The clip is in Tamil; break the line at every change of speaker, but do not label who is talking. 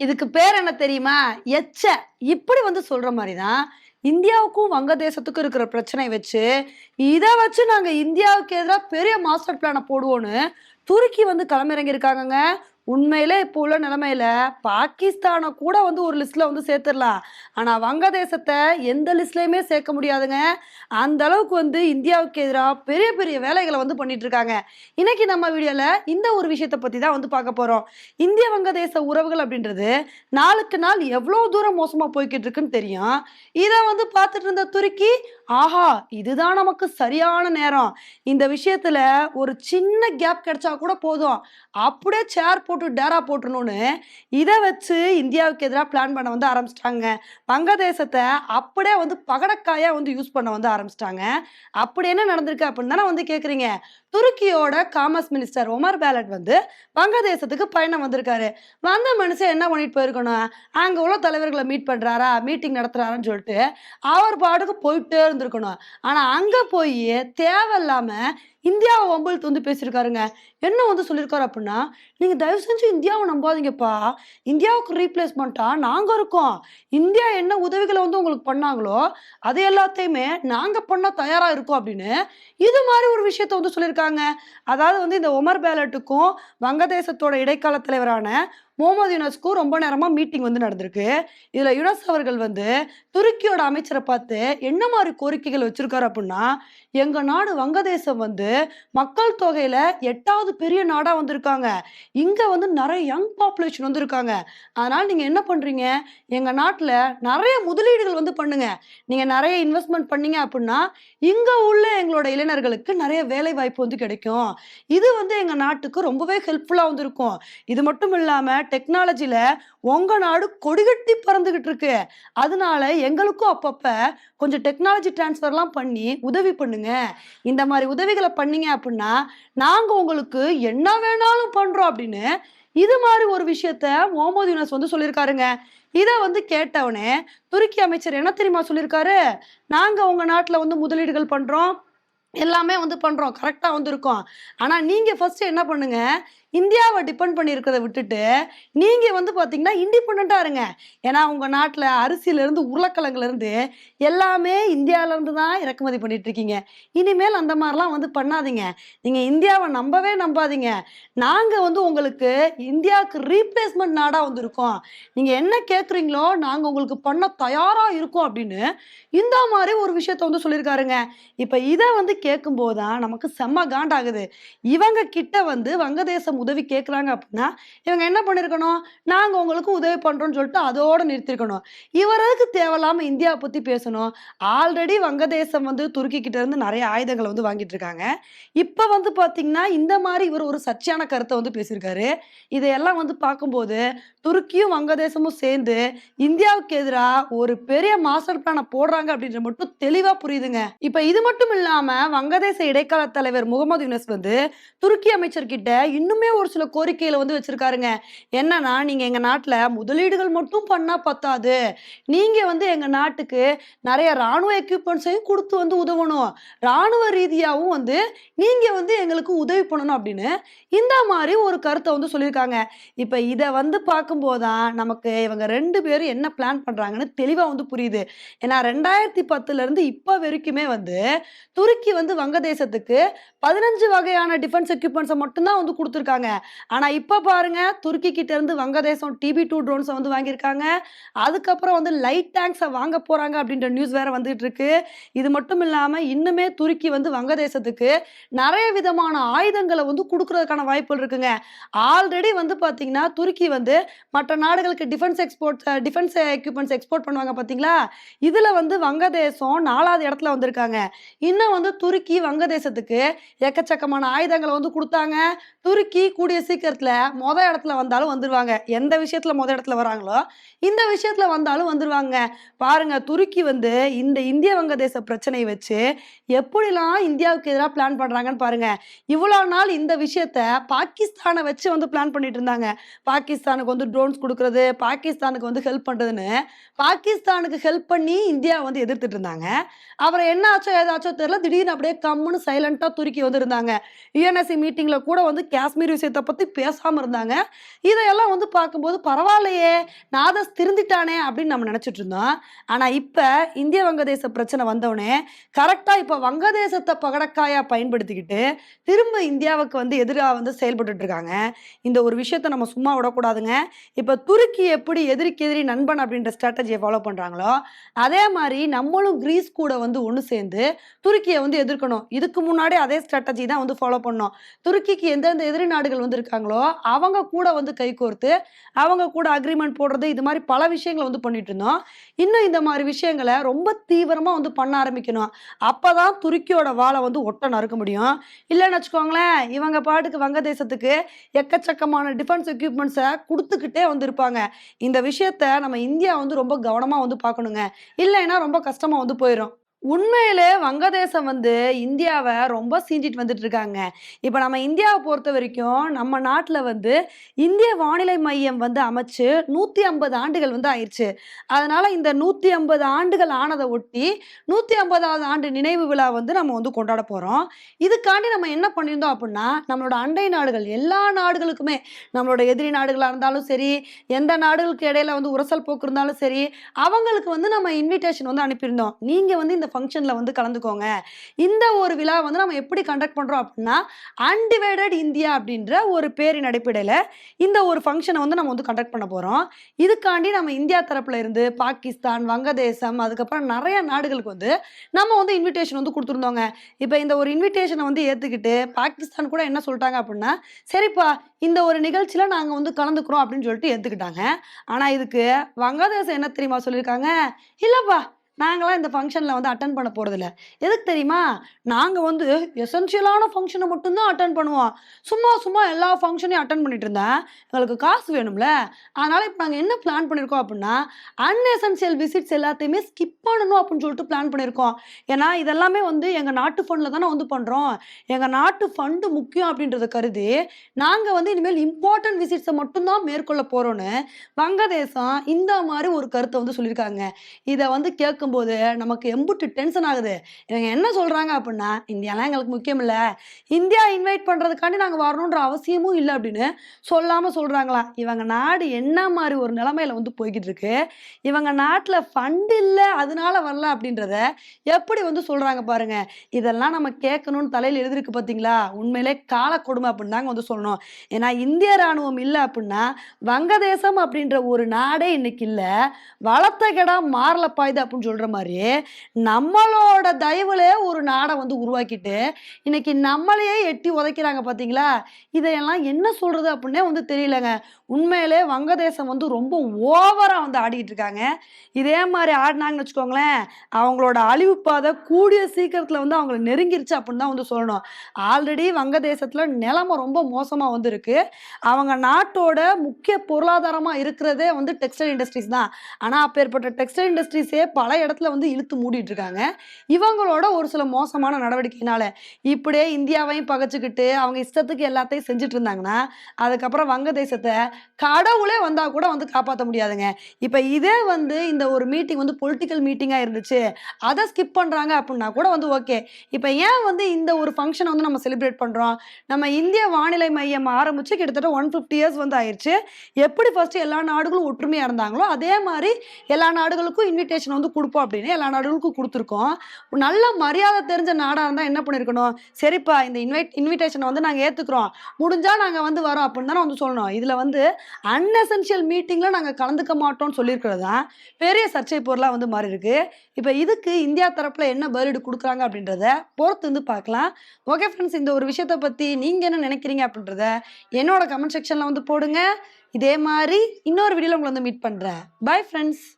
இதுக்கு பேர் என்ன தெரியுமா? எச்ச. இப்படி வந்து சொல்ற மாதிரி தான் இந்தியாவுக்கும் வங்கதேசத்துக்கும் இருக்கிற பிரச்சனை வச்சு இதை வச்சு நாங்க இந்தியாவுக்கு எதிராக பெரிய மாஸ்டர் பிளானை போடுவோன்னு துருக்கி வந்து களமிறங்கியிருக்காங்கங்க. உண்மையிலே இப்போ உள்ள நிலைமையில பாகிஸ்தானை கூட வந்து ஒரு லிஸ்ட்ல வந்து சேர்த்துடலாம். ஆனா வங்கதேசத்தை எந்த லிஸ்ட்லயுமே சேர்க்க முடியாதுங்க. அந்த அளவுக்கு வந்து இந்தியாவுக்கு எதிராக பெரிய பெரிய வேலைகளை வந்து பண்ணிட்டு இருக்காங்க. இன்னைக்கு நம்ம வீடியோல இந்த ஒரு விஷயத்தை பத்தி தான் வந்து பார்க்க போறோம். இந்திய வங்கதேச உறவுகள் அப்படின்றது நாளுக்கு நாள் எவ்வளோ தூரம் மோசமா போய்கிட்டு இருக்குன்னு தெரியும். இதை வந்து பார்த்துட்டு இருந்த துருக்கி ஆஹா இதுதான் நமக்கு சரியான நேரம். இந்த விஷயத்துல ஒரு சின்ன கேப் கிடைச்சா கூட போதும். அப்படியே சேர் போட்டு டேரா போட்டுணும்னு இதை வச்சு இந்தியாவுக்கு எதிராக பிளான் பண்ண வந்து ஆரம்பிச்சிட்டாங்க. வங்கதேசத்தை அப்படியே வந்து பகடக்காயா வந்து யூஸ் பண்ண வந்து ஆரம்பிச்சிட்டாங்க. அப்படி என்ன நடந்திருக்கு அப்படின்னு தானே வந்து கேட்குறீங்க துருக்கியோட காமர்ஸ் மினிஸ்டர் ஒமர் பேலட் வந்து வங்கதேசத்துக்கு பயணம் வந்திருக்காரு. வந்த மனுஷன் என்ன பண்ணிட்டு போயிருக்கணும்? அங்கே உள்ள தலைவர்களை மீட் பண்ணுறாரா மீட்டிங் நடத்துறாரான்னு சொல்லிட்டு அவர் பாட்டுக்கு போயிட்டே இருந்திருக்கணும் ஆனால் அங்கே போய் தேவையில்லாமல் இந்தியாவை வம்பிழுத்து வந்து பேசியிருக்காருங்க. என்ன வந்து சொல்லியிருக்காரு அப்படின்னா நீங்கள் தயவு செஞ்சு இந்தியாவை நம்பாதீங்கப்பா. இந்தியாவுக்கு ரீப்ளேஸ்மெண்ட்டாக நாங்கள் இருக்கோம். இந்தியா என்ன உதவிகளை வந்து உங்களுக்கு பண்ணாங்களோ அது எல்லாத்தையுமே நாங்கள் பண்ண தயாராக இருக்கோம் அப்படின்னு இது மாதிரி ஒரு விஷயத்த வந்து சொல்லியிருக்காங்க. அதாவது வந்து இந்த ஒமர் பேலட்டுக்கும் வங்கதேசத்தோட இடைக்கால தலைவரான முகமது யுனஸ்க்கும் ரொம்ப நேரமாக மீட்டிங் வந்து நடந்திருக்கு. இதில் யுனஸ் அவர்கள் வந்து துருக்கியோட அமைச்சரை பார்த்து என்ன மாதிரி கோரிக்கைகள் வச்சுருக்காரு அப்படின்னா எங்கள் நாடு வங்கதேசம் வந்து மக்கள் தொகையில் எட்டாவது பெரிய நாடாக வந்திருக்காங்க. இங்கே வந்து நிறைய யங் பாப்புலேஷன் வந்திருக்காங்க. அதனால அதனால் நீங்கள் என்ன பண்ணுறீங்க எங்கள் நாட்டில் நிறைய முதலீடுகள் வந்து பண்ணுங்க. நீங்கள் நிறைய இன்வெஸ்ட்மெண்ட் பண்ணீங்க அப்படின்னா இங்கே உள்ள எங்களோட இளைஞர்களுக்கு நிறைய வேலை வாய்ப்பு வந்து கிடைக்கும். இது வந்து எங்கள் நாட்டுக்கு ரொம்பவே ஹெல்ப்ஃபுல்லாக வந்திருக்கும். இது மட்டும் இல்லாமல் டெக்னாலஜியில் உங்கள் நாடு கொடிகட்டி பறந்துகிட்டு இருக்கு அதனால எங்களுக்கும் அப்பப்போ கொஞ்சம் டெக்னாலஜி ட்ரான்ஸ்ஃபர்லாம் பண்ணி உதவி பண்ணுங்க. இந்த மாதிரி உதவிகளை பண்ணீங்க அப்படின்னா நாங்கள் உங்களுக்கு என்ன வேணாலும் பண்ணுறோம் அப்படின்னு இது மாதிரி ஒரு விஷயத்த முகமது யூனஸ் வந்து சொல்லியிருக்காருங்க இதை வந்து கேட்டவனே துருக்கி அமைச்சர் என்ன தெரியுமா சொல்லியிருக்காரு நாங்கள் உங்கள் நாட்டில் வந்து முதலீடுகள் பண்ணுறோம் எல்லாமே வந்து பண்ணுறோம் கரெக்டாக வந்து இருக்கோம். ஆனால் நீங்கள் ஃபஸ்ட்டு என்ன பண்ணுங்க? இந்தியாவை டிபெண்ட் பண்ணியிருக்கிறத விட்டுட்டு நீங்கள் வந்து பார்த்தீங்கன்னா இண்டிபெண்ட்டாக இருங்க. ஏன்னா உங்கள் நாட்டில் அரிசியிலேருந்து உருளைக்கிழங்குலேருந்து எல்லாமே இந்தியாவிலேருந்து தான் இறக்குமதி பண்ணிட்டு இருக்கீங்க இனிமேல் அந்த மாதிரிலாம் வந்து பண்ணாதீங்க. நீங்கள் இந்தியாவை நம்பவே நம்பாதீங்க. நாங்கள் வந்து உங்களுக்கு இந்தியாவுக்கு ரீப்ளேஸ்மெண்ட் நாடாக வந்து இருக்கோம் நீங்கள் என்ன கேட்குறீங்களோ நாங்கள் உங்களுக்கு பண்ண தயாராக இருக்கோம் அப்படின்னு இந்த மாதிரி ஒரு விஷயத்த வந்து சொல்லியிருக்காருங்க. இப்போ இதை வந்து கேட்கும்போது தான் நமக்கு செம்ம காண்டாகுது. இவங்க கிட்ட வந்து வங்கதேசம் உதவி கேட்குறாங்க அப்படின்னா இவங்க என்ன பண்ணியிருக்கணும் நாங்கள் உங்களுக்கு உதவி பண்ணுறோம்னு சொல்லிட்டு அதோடு நிறுத்திருக்கணும். இவருக்கு தேவையில்லாமல் இந்தியாவை பற்றி பேசணும்? ஆல்ரெடி வங்கதேசம் வந்து துருக்கி கிட்டேருந்து நிறைய ஆயுதங்களை வந்து வாங்கிட்டு இருக்காங்க. இப்போ வந்து பார்த்தீங்கன்னா இந்த மாதிரி இவர் ஒரு சர்ச்சையான கருத்தை வந்து பேசியிருக்காரு. இதையெல்லாம் வந்து பார்க்கும்போது துருக்கியும் வங்கதேசமும் சேர்ந்து இந்தியாவுக்கு எதிராக ஒரு பெரிய மாஸ்டர் பிளானை போடுறாங்க அப்படின்ற மட்டும் தெளிவாக புரியுதுங்க. இப்போ இது மட்டும் இல்லாமல் வங்கதேச இடைக்கால தலைவர் முகமது யூனஸ் வந்து துருக்கி அமைச்சர்கிட்ட இன்னுமே ஒரு சில கோரிக்கையில வந்து வச்சிருக்காருங்க. என்னன்னா நீங்க எங்க நாட்டில் முதலீடுகள் மட்டும் பண்ணா பத்தாது. நீங்க வந்து எங்க நாட்டுக்கு நிறைய ராணுவ எக்யூப்மெண்ட்ஸையும் கொடுத்து வந்து உதவணும். ராணுவ ரீதியாகவும் வந்து நீங்க வந்து எங்களுக்கு உதவி பண்ணணும் அப்படின்னு இந்த மாதிரி ஒரு கருத்தை வந்து சொல்லியிருக்காங்க. இப்ப இதை வந்து பார்க்கும்போது தான் நமக்கு இவங்க ரெண்டு பேரும் என்ன பிளான் பண்றாங்கன்னு தெளிவா வந்து புரியுது. ஏன்னா ரெண்டாயிரத்தி பத்துல இருந்து இப்போ வரைக்குமே வந்து துருக்கி வந்து வங்கதேசத்துக்கு பதினஞ்சு வகையான டிஃபென்ஸ் எக்யூப்மெண்ட்ஸை மட்டும்தான் வந்து கொடுத்துருக்காங்க. ஆனால் இப்போ பாருங்க துருக்கி கிட்ட இருந்து வங்கதேசம் டிபி டூ ட்ரோன்ஸை வந்து வாங்கியிருக்காங்க. அதுக்கப்புறம் வந்து லைட் டேங்க்ஸை வாங்க போறாங்க அப்படின்ற நியூஸ் வேற வந்துட்டு இருக்கு. இது மட்டும் இல்லாமல் இன்னுமே துருக்கி வந்து வங்கதேசத்துக்கு நிறைய விதமான ஆயுதங்களை வந்து கொடுக்கறதுக்கான வாய்ப்புகள் இருக்குங்க. ஆல்ரெடி வந்து பார்த்தீங்கன்னா துருக்கி வந்து மற்ற நாடுகளுக்கு defence export defence equipments export பண்ணுவாங்க பார்த்தீங்களா இதில் வந்து வங்கதேசம் நாலாவது இடத்துல வந்திருக்காங்க. இன்னும் வந்து துருக்கி வங்கதேசத்துக்கு எக்கச்சக்கமான ஆயுதங்களை வந்து கொடுத்தாங்க. துருக்கி கூடிய சீக்கிரத்தில் மொத இடத்துல வந்தாலும் வந்துருவாங்க. எந்த விஷயத்துல மொத இடத்துல வராங்களோ இந்த விஷயத்துல வந்தாலும் வந்துருவாங்க. பாருங்க துருக்கி வந்து இந்த இந்திய வங்கதேச பிரச்சனையை வச்சு எப்படிலாம் இந்தியாவுக்கு எதிராக பிளான் பண்றாங்கன்னு பாருங்க. இவ்வளோ நாள் இந்த விஷயத்த பாகிஸ்தானை வச்சு வந்து பிளான் பண்ணிட்டு இருந்தாங்க. பாகிஸ்தானுக்கு வந்து ட்ரோன்ஸ் கொடுக்கறது பாகிஸ்தானுக்கு வந்து ஹெல்ப் பண்றதுன்னு பாகிஸ்தானுக்கு ஹெல்ப் பண்ணி இந்தியா வந்து எதிர்த்துட்டு இருந்தாங்க. அப்புறம் என்ன ஆச்சோ ஏதாச்சோ தெரியல திடீர்னு அப்படியே கம்முன்னு சைலண்டா துருக்கி வந்து இருந்தாங்க. யுஎன்எஸ்சி மீட்டிங்ல கூட வந்து காஷ்மீர் விஷயத்தை பற்றி பேசாமல் இருந்தாங்க. இதையெல்லாம் வந்து பார்க்கும்போது பரவாயில்லையே நாதஸ் திருந்திட்டானே அப்படின்னு நம்ம நினச்சிட்டு இருந்தோம். ஆனால் இப்போ இந்திய வங்கதேச பிரச்சனை வந்தோடனே கரெக்டாக இப்போ வங்கதேசத்தை பகடக்காயாக பயன்படுத்திக்கிட்டு திரும்ப இந்தியாவுக்கு வந்து எதிராக வந்து செயல்பட்டு இருக்காங்க. இந்த ஒரு விஷயத்தை நம்ம சும்மா விடக்கூடாதுங்க. இப்போ துருக்கி எப்படி எதிரிக்கு எதிரி நண்பன் அப்படின்ற ஸ்ட்ராட்டஜியை ஃபாலோ பண்ணுறாங்களோ அதே மாதிரி நம்மளும் கிரீஸ் கூட வந்து ஒன்று சேர்ந்து துருக்கியை வந்து எதிர்க்கணும். இதுக்கு முன்னாடி அதே ஸ்ட்ராட்டஜி தான் வந்து ஃபாலோ பண்ணோம். துருக்கிக்கு எந்தெந்த எதிரி நாடு நாடுகள் வந்து இருக்காங்களோ அவங்க கூட வந்து கைகோர்த்து அவங்க கூட அக்ரிமெண்ட் போடுறது இது மாதிரி பல விஷயங்களை வந்து பண்ணிட்டு இருந்தோம். இன்னும் இந்த மாதிரி விஷயங்களை ரொம்ப தீவிரமாக வந்து பண்ண ஆரம்பிக்கணும். அப்போ தான் துருக்கியோட வாழை வந்து ஒட்ட நறுக்க முடியும். இல்லைன்னு வச்சுக்கோங்களேன் இவங்க பாட்டுக்கு வங்கதேசத்துக்கு எக்கச்சக்கமான டிஃபென்ஸ் எக்யூப்மெண்ட்ஸை கொடுத்துக்கிட்டே வந்து இருப்பாங்க இந்த விஷயத்த நம்ம இந்தியா வந்து ரொம்ப கவனமாக வந்து பார்க்கணுங்க. இல்லைன்னா ரொம்ப கஷ்டமாக வந்து போயிடும் உண்மையிலே வங்கதேசம் வந்து இந்தியாவை ரொம்ப சீஞ்சிட்டு வந்துட்டு இருக்காங்க இப்போ நம்ம இந்தியாவை பொறுத்த வரைக்கும் நம்ம நாட்டில் வந்து இந்திய வானிலை மையம் வந்து அமைச்சு நூற்றி ஐம்பது ஆண்டுகள் வந்து ஆயிடுச்சு அதனால இந்த நூற்றி ஐம்பது ஆண்டுகள் ஆனதை ஒட்டி நூற்றி ஐம்பதாவது ஆண்டு நினைவு விழா வந்து நம்ம வந்து கொண்டாட போகிறோம் இதுக்காண்டி நம்ம என்ன பண்ணியிருந்தோம் அப்படின்னா நம்மளோட அண்டை நாடுகள் எல்லா நாடுகளுக்குமே நம்மளோட எதிரி நாடுகளாக இருந்தாலும் சரி எந்த நாடுகளுக்கு இடையில வந்து உரசல் போக்கு இருந்தாலும் சரி அவங்களுக்கு வந்து நம்ம இன்விடேஷன் வந்து அனுப்பியிருந்தோம். நீங்கள் வந்து இந்த ஃபங்க்ஷனில் வந்து கலந்துக்கோங்க. இந்த ஒரு விழா வந்து நம்ம எப்படி கண்டக்ட் பண்ணுறோம் அப்படின்னா அன்டிவைடட் இந்தியா அப்படின்ற ஒரு பேரின் அடிப்படையில் இந்த ஒரு ஃபங்க்ஷனை வந்து நம்ம வந்து கண்டக்ட் பண்ண போகிறோம் இதுக்காண்டி நம்ம இந்தியா தரப்புல இருந்து பாகிஸ்தான் வங்கதேசம் அதுக்கப்புறம் நிறைய நாடுகளுக்கு வந்து நம்ம வந்து இன்விடேஷன் வந்து கொடுத்துருந்தோங்க. இப்போ இந்த ஒரு இன்விடேஷனை வந்து ஏற்றுக்கிட்டு பாகிஸ்தான் கூட என்ன சொல்லிட்டாங்க அப்படின்னா சரிப்பா இந்த ஒரு நிகழ்ச்சியில் நாங்கள் வந்து கலந்துக்கிறோம் அப்படின்னு சொல்லிட்டு ஏற்றுக்கிட்டாங்க ஆனால் இதுக்கு வங்கதேசம் என்ன தெரியுமா சொல்லியிருக்காங்க? இல்லைப்பா நாங்களாம் இந்த ஃபங்க்ஷனில் வந்து அட்டன் பண்ண போகிறதில்ல எதுக்கு தெரியுமா? நாங்கள் வந்து எசென்ஷியலான ஃபங்க்ஷனை மட்டும்தான் அட்டன் பண்ணுவோம். சும்மா சும்மா எல்லா ஃபங்க்ஷனையும் அட்டன் பண்ணிட்டு இருந்தேன். எங்களுக்கு காசு வேணும்ல. அதனால் இப்போ நாங்கள் என்ன பிளான் பண்ணியிருக்கோம் அப்படின்னா அன்எசென்ஷியல் விசிட்ஸ் எல்லாத்தையுமே ஸ்கிப் பண்ணணும் அப்படின்னு சொல்லிட்டு பிளான் பண்ணியிருக்கோம் ஏன்னா இதெல்லாமே வந்து எங்கள் நாட்டு ஃபண்டில் தானே வந்து பண்ணுறோம் எங்கள் நாட்டு ஃபண்டு முக்கியம் அப்படின்றத கருதி நாங்கள் வந்து இனிமேல் இம்பார்ட்டன்ட் விசிட்ஸை மட்டும்தான் மேற்கொள்ள போகிறோன்னு வங்கதேசம் இந்த மாதிரி ஒரு கருத்தை வந்து சொல்லியிருக்காங்க. இதை வந்து கேட்கும் பார்க்கும்போது நமக்கு எம்புட்டு டென்ஷன் ஆகுது. இவங்க என்ன சொல்கிறாங்க அப்படின்னா இந்தியாலாம் எங்களுக்கு முக்கியம் இல்லை இந்தியா இன்வைட் பண்ணுறதுக்காண்டி நாங்கள் வரணுன்ற அவசியமும் இல்லை அப்படின்னு சொல்லாமல் சொல்கிறாங்களா இவங்க நாடு என்ன மாதிரி ஒரு நிலமையில வந்து போய்கிட்டு இருக்கு இவங்க நாட்டில் ஃபண்ட் இல்லை அதனால வரல அப்படின்றத எப்படி வந்து சொல்கிறாங்க பாருங்க. இதெல்லாம் நம்ம கேட்கணும்னு தலையில் எழுதிருக்கு பார்த்தீங்களா உண்மையிலே கால கொடுமை அப்படின்னு தாங்க வந்து சொல்லணும். ஏன்னா இந்திய ராணுவம் இல்லை அப்படின்னா வங்கதேசம் அப்படின்ற ஒரு நாடே இன்னைக்கு இல்லை. வளர்த்த கெடா மாறல பாயுது அப்படின்னு சொல்கிற மாதிரி நம்மளோட தயவுல ஒரு நாடை வந்து உருவாக்கிட்டு இன்னைக்கு நம்மளையே எட்டி உதைக்கிறாங்க பார்த்தீங்களா இதையெல்லாம் என்ன சொல்கிறது அப்படின்னே வந்து தெரியலங்க. உண்மையிலே வங்கதேசம் வந்து ரொம்ப ஓவராக வந்து ஆடிக்கிட்டு இருக்காங்க. இதே மாதிரி ஆடினாங்கன்னு வச்சுக்கோங்களேன் அவங்களோட அழிவு பாதை கூடிய சீக்கிரத்தில் வந்து அவங்களை நெருங்கிருச்சு அப்படின்னு தான் வந்து சொல்லணும். ஆல்ரெடி வங்கதேசத்தில் நிலமை ரொம்ப மோசமாக வந்து இருக்குது அவங்க நாட்டோட முக்கிய பொருளாதாரமாக இருக்கிறதே வந்து டெக்ஸ்டைல் இண்டஸ்ட்ரீஸ் தான். ஆனால் அப்பேற்பட்ட டெக்ஸ்டைல் இண்டஸ்ட்ரீஸே பல இடத்துல வந்து இழுத்து மூடிட்டு இருக்காங்க இவங்களோட ஒரு சில மோசமான நடவடிக்கையினால இப்படியே இந்தியாவையும் பகைச்சிக்கிட்டு அவங்க இஷ்டத்துக்கு எல்லாத்தையும் செஞ்சுட்டு இருந்தாங்கன்னா அதுக்கப்புறம் வங்கதேசத்தை கடவுளே வந்தால் கூட வந்து காப்பாற்ற முடியாதுங்க. இப்போ இதே வந்து இந்த ஒரு மீட்டிங் வந்து பொலிட்டிக்கல் மீட்டிங்காக இருந்துச்சு. அதை ஸ்கிப் பண்ணுறாங்க அப்படின்னா கூட வந்து ஓகே இப்போ ஏன் வந்து இந்த ஒரு ஃபங்க்ஷனை வந்து நம்ம செலிப்ரேட் பண்ணுறோம் நம்ம இந்திய வானிலை மையம் ஆரம்பித்து கிட்டத்தட்ட ஒன் ஃபிஃப்டி இயர்ஸ் வந்து ஆயிடுச்சு எப்படி ஃபஸ்ட்டு எல்லா நாடுகளும் ஒற்றுமையாக இருந்தாங்களோ அதே மாதிரி எல்லா நாடுகளுக்கும் இன்விடேஷன் வந்து கொடுப்போம். கொடுப்போம் அப்படின்னு எல்லா நாடுகளுக்கும் கொடுத்துருக்கோம். நல்ல மரியாதை தெரிஞ்ச நாடாக இருந்தால் என்ன பண்ணியிருக்கணும் சரிப்பா இந்த இன்வைட் இன்விடேஷனை வந்து நாங்கள் ஏற்றுக்குறோம் முடிஞ்சால் நாங்கள் வந்து வரோம் அப்படின்னு தானே வந்து சொல்லணும். இதில் வந்து அன்எசென்ஷியல் மீட்டிங்கில் நாங்கள் கலந்துக்க மாட்டோம்னு சொல்லியிருக்கிறது தான் பெரிய சர்ச்சை பொருளாக வந்து மாறி இருக்கு இப்போ இதுக்கு இந்தியா தரப்பில் என்ன பதிலீடு கொடுக்குறாங்க அப்படின்றத பொறுத்து வந்து பார்க்கலாம். ஓகே ஃப்ரெண்ட்ஸ் இந்த ஒரு விஷயத்தை பற்றி நீங்கள் என்ன நினைக்கிறீங்க அப்படின்றத என்னோட கமெண்ட் செக்ஷனில் வந்து போடுங்க. இதே மாதிரி இன்னொரு வீடியோவில் உங்களை வந்து மீட் பண்ணுறேன் பை ஃப்ரெண்ட்ஸ்